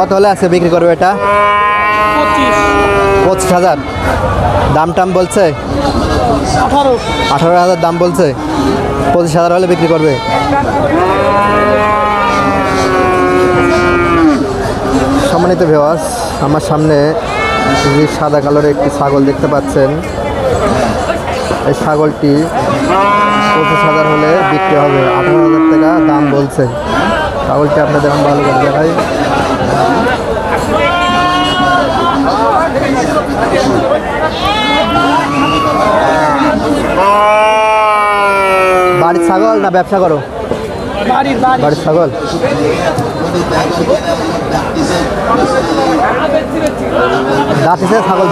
কত হলে আছে বিক্রি করবে এটা? পঁচিশ। হাজার। দাম টাম বলছে? আঠারো। আঠারো হাজার দাম বলছে। পঁচিশ হাজার হলে বিক্রি করবে? সম্মানিত ভেওয়াস আমার সামনে যে সাদা কালারের একটি ছাগল দেখতে পাচ্ছেন এই ছাগলটি পঁচিশ হাজার হলে বিক্রি হবে। আঠারো হাজার টাকা দাম বলছে। ছাগলটি আপনাদের আমি ভালো করে দেখাই। বাড়ির ছাগল না ব্যবসা করো? বাড়ির বাড়ি। বাড়ির ছাগল? দাঁতিছে ছাগল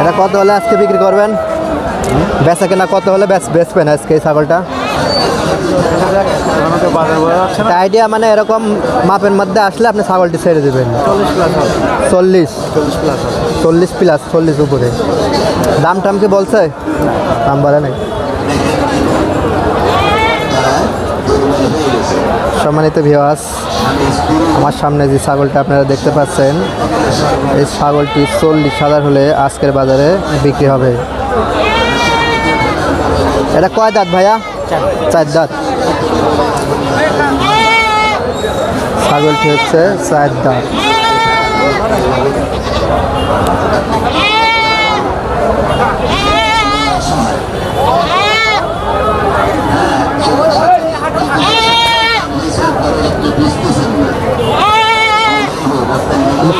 এটা কত হলে আজকে বিক্রি করবেন? বেচা কেনা কত হলে বেচ বেচবেন আজকে এই ছাগলটা? আইডিয়া মানে এরকম মাপের মধ্যে আসলে আপনি ছাগলটি ছেড়ে দেবেন। চল্লিশ। চল্লিশ চল্লিশ প্লাস চল্লিশ প্লাস চল্লিশ উপরে। দাম টাম কি বলছে? দাম বলে নাই। সম্মানিত ভিওয়াস আমার সামনে যে ছাগলটা আপনারা দেখতে পাচ্ছেন এই ছাগলটি চল্লিশ হাজার হলে আজকের বাজারে বিক্রি হবে। এটা কয় দাঁত ভাইয়া? চার দাঁত। ছাগলটি হচ্ছে চার দাঁত।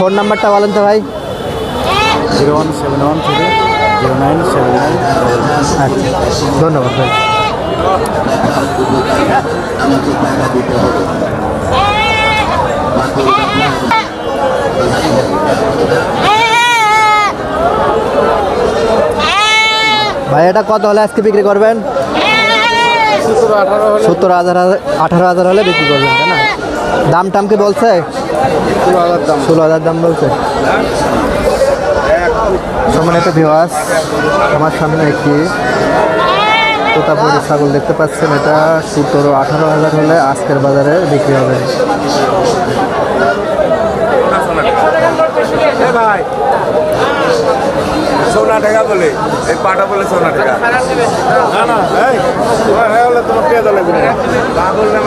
ফোন নাম্বারটা বলেন তো ভাই। Zero one seven one three zero nine seven nine আচ্ছা ধন্যবাদ ভাই। ভাই এটা কত হলে আজকে বিক্রি করবেন? আঠারো সত্তর হাজার আঠারো হাজার হলে বিক্রি করবেন তাই না? দাম টাম কি বলছে? ষোলো হাজার দাম ষোলো হাজার দাম বলছে। সম্মানিত ভিওয়াস আমার সামনে একটি তোতাপুরি ছাগল দেখতে পাচ্ছেন। এটা সতেরো আঠারো হাজার হলে আজকের বাজারে বিক্রি হবে। সোনা টাকা বলে এই পাটা বলে সোনা টাকা না না এই হলে তোমার পেয়ে দলে পাগল না